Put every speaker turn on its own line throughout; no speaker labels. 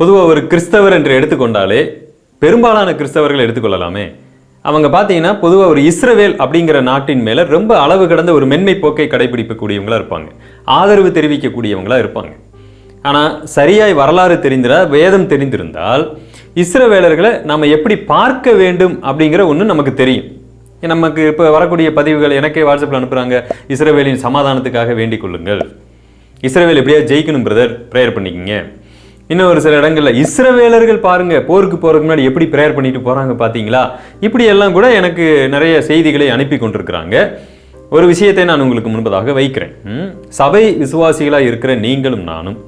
பொதுவாக ஒரு கிறிஸ்தவர் என்று எடுத்துக்கொண்டாலே பெரும்பாலான கிறிஸ்தவர்கள் எடுத்துக்கொள்ளலாமே. அவங்க பார்த்தீங்கன்னா பொதுவாக ஒரு இஸ்ரவேல் அப்படிங்கிற நாட்டின் மேலே ரொம்ப அளவு கடந்த ஒரு மென்மை போக்கை கடைபிடிக்கக்கூடியவங்களாக இருப்பாங்க. ஆதரவு தெரிவிக்கக்கூடியவங்களா இருப்பாங்க. ஆனால் சரியாய் வரலாறு தெரிந்திரா வேதம் தெரிந்திருந்தால் இஸ்ரவேலர்களை நம்ம எப்படி பார்க்க வேண்டும் அப்படிங்கிற ஒன்று நமக்கு தெரியும். நமக்கு இப்போ வரக்கூடிய பதிவுகள் எனக்கே வாட்ஸ்அப்பில் அனுப்புகிறாங்க இஸ்ரவேலின் சமாதானத்துக்காக வேண்டிக் கொள்ளுங்கள். இஸ்ரவேல் எப்படியா ஜெயிக்கணும் பிரதர். ப்ரேயர் பண்ணிக்கிங்க. இன்னும் ஒரு சில இடங்களில் இஸ்ரவேலர்கள் பாருங்க போருக்கு போறதுக்கு முன்னாடி எப்படி ப்ரேயர் பண்ணிட்டு போறாங்க பாத்தீங்களா? இப்படி எல்லாம் கூட எனக்கு நிறைய செய்திகளை அனுப்பி கொண்டிருக்கிறாங்க. ஒரு விஷயத்தை நான் உங்களுக்கு முன்பதாக வைக்கிறேன். சபை விசுவாசிகளாக இருக்கிற நீங்களும் நானும்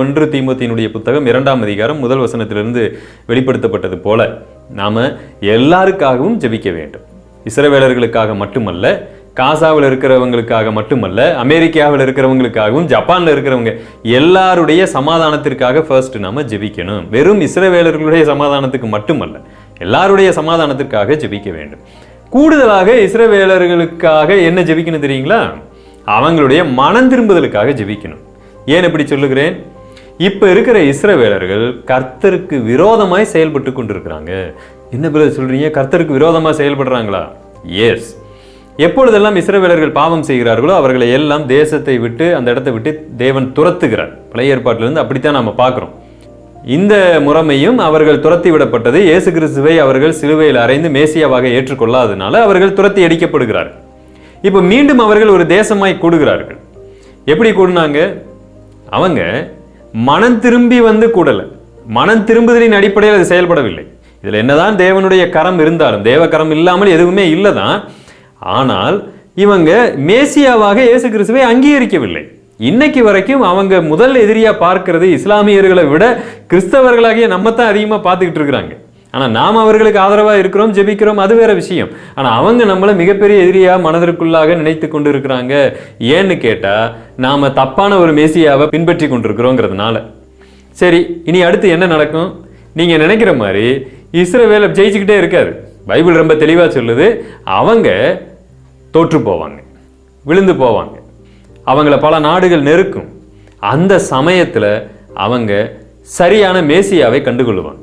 ஒன்று தீமோத்தினுடைய புத்தகம் இரண்டாம் அதிகாரம் முதல் வசனத்திலிருந்து வெளிப்படுத்தப்பட்டது போல நாம் எல்லாருக்காகவும் ஜெபிக்க வேண்டும். இஸ்ரவேலர்களுக்காக மட்டுமல்ல காசாவில் இருக்கிறவங்களுக்காக மட்டுமல்ல அமெரிக்காவில் இருக்கிறவங்களுக்காகவும் ஜப்பானில் இருக்கிறவங்க எல்லாருடைய சமாதானத்திற்காக ஃபர்ஸ்ட் நாம ஜெபிக்கணும். வெறும் இஸ்ரவேலர்களுடைய சமாதானத்துக்கு மட்டுமல்ல எல்லாருடைய சமாதானத்திற்காக ஜெபிக்க வேண்டும். கூடுதலாக இஸ்ரவேலர்களுக்காக என்ன ஜெபிக்கணும் தெரியுங்களா? அவங்களுடைய மனம் திரும்புதலுக்காக ஜெபிக்கணும். ஏன் இப்படி சொல்லுகிறேன்? இப்போ இருக்கிற இஸ்ரவேலர்கள் கர்த்தருக்கு விரோதமாய் செயல்பட்டு கொண்டிருக்கிறாங்க. என்ன பிரதர் சொல்றீங்க? கர்த்தருக்கு விரோதமாக செயல்படுறாங்களா? எஸ் எப்பொழுதெல்லாம் இஸ்ரவேலர்கள் பாவம் செய்கிறார்களோ அவர்களை எல்லாம் தேசத்தை விட்டு அந்த இடத்தை விட்டு தேவன் துரத்துகிறார். பழைய ஏற்பாட்டிலிருந்து அப்படித்தான் நம்ம பார்க்குறோம். இந்த முறைமையும் அவர்கள் துரத்தி விடப்பட்டது. இயேசு கிறிஸ்துவை அவர்கள் சிலுவையில் அறைந்து மேசியாவாக ஏற்றுக்கொள்ளாதனால அவர்கள் துரத்தி அடிக்கப்படுகிறார்கள். இப்போ மீண்டும் அவர்கள் ஒரு தேசமாய் கூடுகிறார்கள். எப்படி கூடுனாங்க? அவங்க மனம் திரும்பி வந்து கூடலை. மனம் திரும்புதலின் அடிப்படையில் அது செயல்படவில்லை. இதில் என்னதான் தேவனுடைய கரம் இருந்தாலும் தேவ கரம் இல்லாமல் எதுவுமே இல்லை தான் ஆனால் இவங்க மேசியாவாக இயேசு கிறிஸ்துவை அங்கீகரிக்கவில்லை. இன்னைக்கு வரைக்கும் அவங்க முதல் எதிரியாக பார்க்கறது இஸ்லாமியர்களை விட கிறிஸ்தவர்களாகிய நம்ம தான் அதிகமாக பார்த்துக்கிட்டு இருக்கிறாங்க. ஆனால் நாம் அவர்களுக்கு ஆதரவாக இருக்கிறோம் ஜெபிக்கிறோம் அது வேற விஷயம். ஆனால் அவங்க நம்மளை மிகப்பெரிய எதிரியாக மனதிற்குள்ளாக நினைத்து கொண்டு இருக்கிறாங்க ஏன்னு கேட்டால் நாம் தப்பான ஒரு மேசியாவை பின்பற்றி கொண்டிருக்கிறோங்கிறதுனால. சரி இனி அடுத்து என்ன நடக்கும்? நீங்கள் நினைக்கிற மாதிரி இஸ்ரவேல ஜெயிச்சுக்கிட்டே இருக்காது பைபிள் ரொம்ப தெளிவாக சொல்லுது. அவங்க தோற்று போவாங்க விழுந்து போவாங்க. அவங்கள பல நாடுகள் நெருக்கும். அந்த சமயத்தில் அவங்க சரியான மேசியாவை கண்டுகொள்ளுவாங்க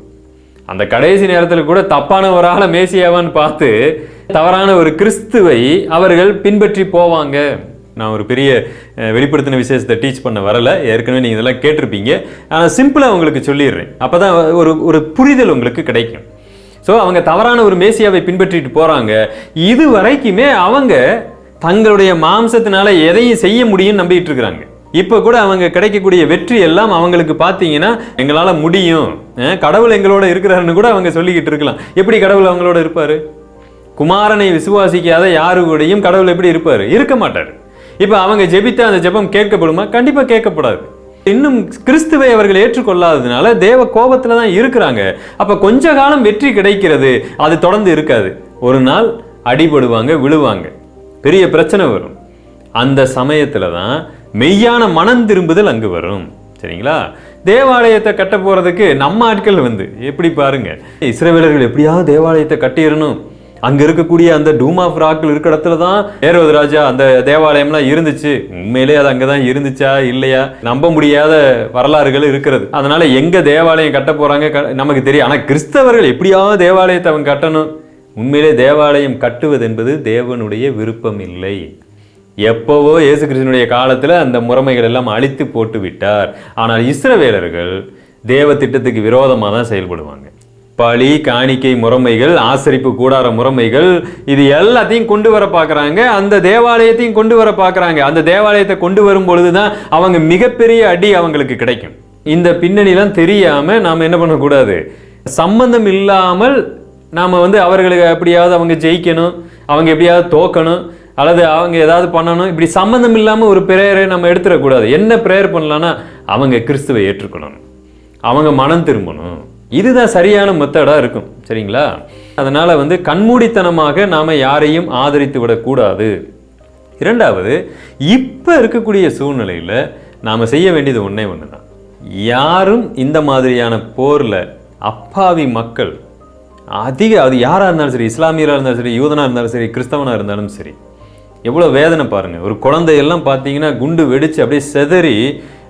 அந்த கடைசி நேரத்தில் கூட தப்பான ஒரு ஆளை மேசியாவான்னு பார்த்து தவறான ஒரு கிறிஸ்துவை அவர்கள் பின்பற்றி போவாங்க. நான் ஒரு பெரிய வெளிப்படுத்தின விசேஷத்தை டீச் பண்ண வரல. ஏற்கனவே நீங்கள் இதெல்லாம் கேட்டிருப்பீங்க. ஆனால் சிம்பிளாக உங்களுக்கு சொல்லிடுறேன். அப்போ தான் ஒரு ஒரு புரிதல் உங்களுக்கு கிடைக்கும். ஸோ அவங்க தவறான ஒரு மேசியாவை பின்பற்றிட்டு போகிறாங்க இது வரைக்குமே அவங்க தங்களுடைய மாம்சத்தினால எதையும் செய்ய முடியும்னு நம்பிட்டு இருக்கிறாங்க. இப்போ கூட அவங்க கிடைக்கக்கூடிய வெற்றி எல்லாம் அவங்களுக்கு பார்த்தீங்கன்னா எங்களால் முடியும். கடவுள் எங்களோட இருக்கிறாருன்னு கூட அவங்க சொல்லிக்கிட்டு இருக்கலாம். எப்படி கடவுள் அவங்களோட இருப்பார்? குமாரனை விசுவாசிக்காத யாரு கூடயும் கடவுள் எப்படி இருப்பார்? இருக்க மாட்டார். இப்போ அவங்க ஜெபித்த அந்த ஜெபம் கேட்கப்படுமா? கண்டிப்பாக கேட்கப்படாது. இன்னும் கிறிஸ்துவை அவர்கள் ஏற்றுக்கொள்ளாததுனால தேவ கோபத்தில் தான் இருக்கிறாங்க. அப்போ கொஞ்ச காலம் வெற்றி கிடைக்கிறது அது தொடர்ந்து இருக்காது. ஒரு நாள் அடிபடுவாங்க விழுவாங்க. பெரிய பிரச்சனை வரும். அந்த சமயத்தில் தான் மெய்யான மனம் திரும்புதல் அங்கு வரும். சரிங்களா? தேவாலயத்தை கட்ட போகிறதுக்கு நம்ம ஆட்கள் வந்து எப்படி பாருங்கள் இஸ்ரவேலர்கள் எப்படியாவது தேவாலயத்தை கட்டிடணும். அங்க இருக்கக்கூடிய அந்த டூம் ஆஃப் ராக்கள் இருக்கிற இடத்துல தான் ஏரோது ராஜா அந்த தேவாலயம்லாம் இருந்துச்சு. உண்மையிலே அது அங்கதான் இருந்துச்சா இல்லையா? நம்ப முடியாத வரலாறுகள் இருக்கிறது. அதனால எங்க தேவாலயம் கட்ட போறாங்க க- நமக்கு தெரியும். ஆனா கிறிஸ்தவர்கள் எப்படியாவது தேவாலயத்தை அவங்க கட்டணும். உண்மையிலே தேவாலயம் கட்டுவது என்பது தேவனுடைய விருப்பம் இல்லை. எப்போவோ இயேசு கிறிஸ்துனுடைய காலத்தில் அந்த முறைமைகள் எல்லாம் அழித்து போட்டு விட்டார். ஆனால் இஸ்ரவேலர்கள் தேவ திட்டத்துக்கு விரோதமாக தான் செயல்படுவாங்க. பழி காணிக்கை முறைமைகள் ஆசரிப்பு கூடார முறைமைகள் இது எல்லாத்தையும் கொண்டு வர பார்க்குறாங்க. அந்த தேவாலயத்தையும் கொண்டு வர பார்க்குறாங்க. அந்த தேவாலயத்தை கொண்டு வரும் பொழுது தான் அவங்க மிகப்பெரிய அடி அவங்களுக்கு கிடைக்கும். இந்த பின்னணிலாம் தெரியாமல் நாம் என்ன பண்ணக்கூடாது? சம்பந்தம் இல்லாமல் நாம் வந்து அவர்களுக்கு எப்படியாவது அவங்க ஜெயிக்கணும் அவங்க எப்படியாவது தோக்கணும் அல்லது அவங்க ஏதாவது பண்ணணும். இப்படி சம்மந்தம் இல்லாமல் ஒரு பிரேயரை நம்ம எடுத்துடக்கூடாது. என்ன பிரேயர் பண்ணலான்னா அவங்க கிறிஸ்துவை ஏற்றுக்கணும் அவங்க மனம் திரும்பணும். இதுதான் சரியான மெத்தடாக இருக்கும். சரிங்களா? அதனால் வந்து கண்மூடித்தனமாக நாம் யாரையும் ஆதரித்து விடக்கூடாது. இரண்டாவது இப்போ இருக்கக்கூடிய சூழ்நிலையில் நாம் செய்ய வேண்டியது ஒன்றே ஒன்று தான் யாரும் இந்த மாதிரியான போரில் அப்பாவி மக்கள் அதிக அது யாராக இருந்தாலும் சரி இஸ்லாமியராக இருந்தாலும் சரி யூதனாக இருந்தாலும் சரி கிறிஸ்தவனாக இருந்தாலும் சரி எவ்வளோ வேதனை பாருங்கள் ஒரு குழந்தையெல்லாம் பார்த்தீங்கன்னா குண்டு வெடித்து அப்படியே செதறி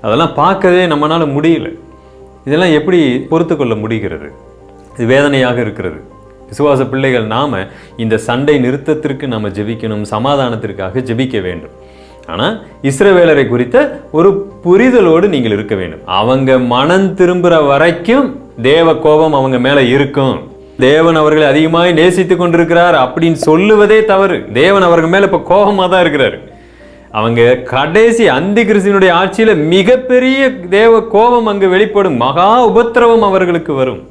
அதெல்லாம் பார்க்கவே நம்மளால் முடியல. இதெல்லாம் எப்படி பொறுத்து கொள்ள முடிகிறது? இது வேதனையாக இருக்கிறது. விசுவாச பிள்ளைகள் நாம் இந்த சண்டை நிறுத்தத்திற்கு நம்ம ஜெபிக்கணும் சமாதானத்திற்காக ஜெபிக்க வேண்டும். ஆனால் இஸ்ரவேலரை குறித்த ஒரு புரிதலோடு நீங்கள் இருக்க வேண்டும். அவங்க மனம் திரும்புகிற வரைக்கும் தேவ கோபம் அவங்க மேலே இருக்கும். தேவன் அவர்களை அதிகமாக நேசித்து கொண்டிருக்கிறார் அப்படின்னு சொல்லுவதே தவறு. தேவன் அவர்கள் மேலே இப்போ கோபமாக தான் இருக்கிறாரு. அவங்க கடைசி அந்தி கிறிஸ்துவனுடைய ஆட்சியில் மிகப்பெரிய தேவ கோபம் அங்கு வெளிப்படும் மகா உபத்திரவம் அவர்களுக்கு வரும்.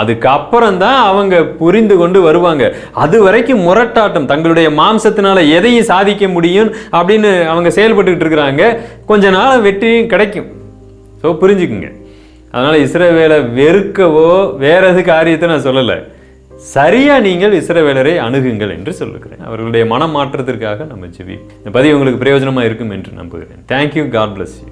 அதுக்கப்புறம் தான் அவங்க புரிந்து கொண்டு வருவாங்க. அது வரைக்கும் முரட்டாட்டம். தங்களுடைய மாம்சத்தினால எதையும் சாதிக்க முடியும் அப்படின்னு அவங்க செயல்பட்டுக்கிட்டு இருக்கிறாங்க. கொஞ்ச நாள் வெற்றியும் கிடைக்கும். ஸோ புரிஞ்சுக்குங்க. அதனால் இஸ்ரேவேலை வெறுக்கவோ வேற எது காரியத்தை நான் சொல்லலை. சரியா நீங்கள் இஸ்ரவேலரை அணுகுங்கள் என்று சொல்லுகிறேன். அவர்களுடைய மனம் மாற்றத்திற்காக நம்ம ஜெபி இந்த பதிவு உங்களுக்கு பிரயோஜனமாக இருக்கும் என்று நம்புகிறேன். Thank you God bless you